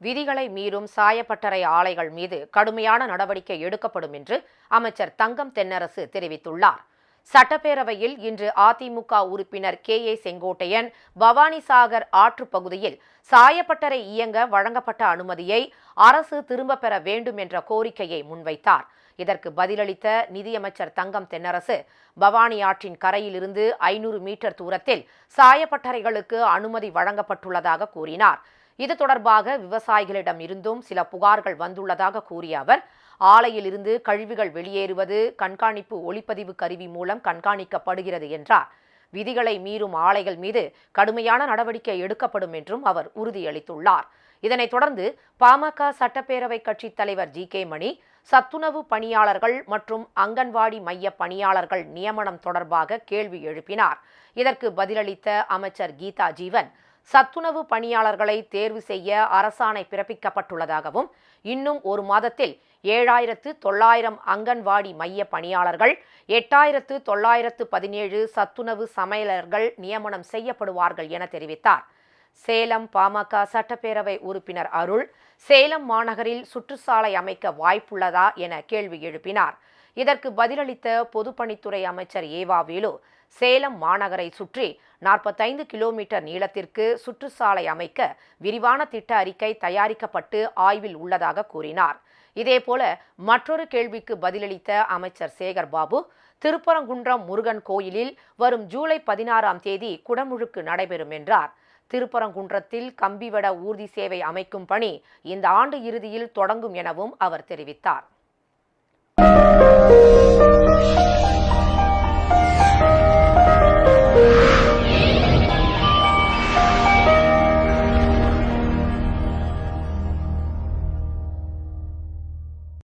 விதிகளை மீறும் சாயப்பட்டறை ஆலைகள் மீது கடுமையான நடவடிக்கை எடுக்கப்படும் என்று அமைச்சர் தங்கம் தென்னரசு தெரிவித்துள்ளார். சட்டப்பேரவையில் இன்று அதிமுக உறுப்பினர் கே. ஏ. செங்கோட்டையன் பவானிசாகர் ஆற்று பகுதியில் சாயப்பட்டறை இயங்க வழங்கப்பட்ட அனுமதியை அரசு திரும்பப் பெற வேண்டும் என்ற கோரிக்கையை முன்வைத்தார். இதற்கு பதிலளித்த நிதியமைச்சர் தங்கம் தென்னரசு பவானி ஆற்றின் கரையிலிருந்து ஐநூறு மீட்டர் தூரத்தில் சாயப்பட்டறைகளுக்கு அனுமதி வழங்கப்பட்டுள்ளதாக கூறினார். இது தொடர்பாக விவசாயிகளிடம் இருந்தும் சில புகார்கள் வந்துள்ளதாக கூறிய அவர் ஆலையிலிருந்து கழிவுகள் வெளியேறுவது கண்காணிப்பு ஒளிப்பதிவு கருவி மூலம் கண்காணிக்கப்படுகிறது என்றார். விதிகளை மீறும் ஆலைகள் மீது கடுமையான நடவடிக்கை எடுக்கப்படும் என்றும் அவர் உறுதியளித்துள்ளார். இதனைத் தொடர்ந்து பாமக சட்டப்பேரவை கட்சித் தலைவர் ஜி. கே. மணி சத்துணவு பணியாளர்கள் மற்றும் அங்கன்வாடி மைய பணியாளர்கள் நியமனம் தொடர்பாக கேள்வி எழுப்பினார். இதற்கு பதிலளித்த அமைச்சர் கீதா ஜீவன் சத்துணவு பணியாளர்களை தேர்வு செய்ய அரசாணை பிறப்பிக்கப்பட்டுள்ளதாகவும் இன்னும் ஒரு மாதத்தில் ஏழாயிரத்து தொள்ளாயிரம் அங்கன்வாடி மைய பணியாளர்கள் எட்டாயிரத்து தொள்ளாயிரத்து பதினேழு சத்துணவு சமையலர்கள் நியமனம் செய்யப்படுவார்கள் என தெரிவித்தார். சேலம் பாமக சட்டப்பேரவை உறுப்பினர் அருள் சேலம் மாநகரில் சுற்றுச்சாலை அமைக்க வாய்ப்புள்ளதா என கேள்வி எழுப்பினார். இதற்கு பதிலளித்த பொதுப்பணித்துறை அமைச்சர் ஏவா வேலு சேலம் மாநகரை சுற்றி நாற்பத்தைந்து கிலோமீட்டர் நீளத்திற்கு சுற்றுச்சாலை அமைக்க விரிவான திட்ட அறிக்கை தயாரிக்கப்பட்டு ஆய்வில் உள்ளதாக கூறினார். இதேபோல மற்றொரு கேள்விக்கு பதிலளித்த அமைச்சர் சேகர் பாபு திருப்பரங்குன்றம் முருகன் கோயிலில் வரும் ஜூலை பதினாறாம் தேதி குடமுழுக்கு நடைபெறும் என்றார். திருப்பரங்குன்றத்தில் கம்பிவட ஊர்தி சேவை அமைக்கும் பணி இந்த ஆண்டு இறுதியில் தொடங்கும் எனவும் அவர் தெரிவித்தார்.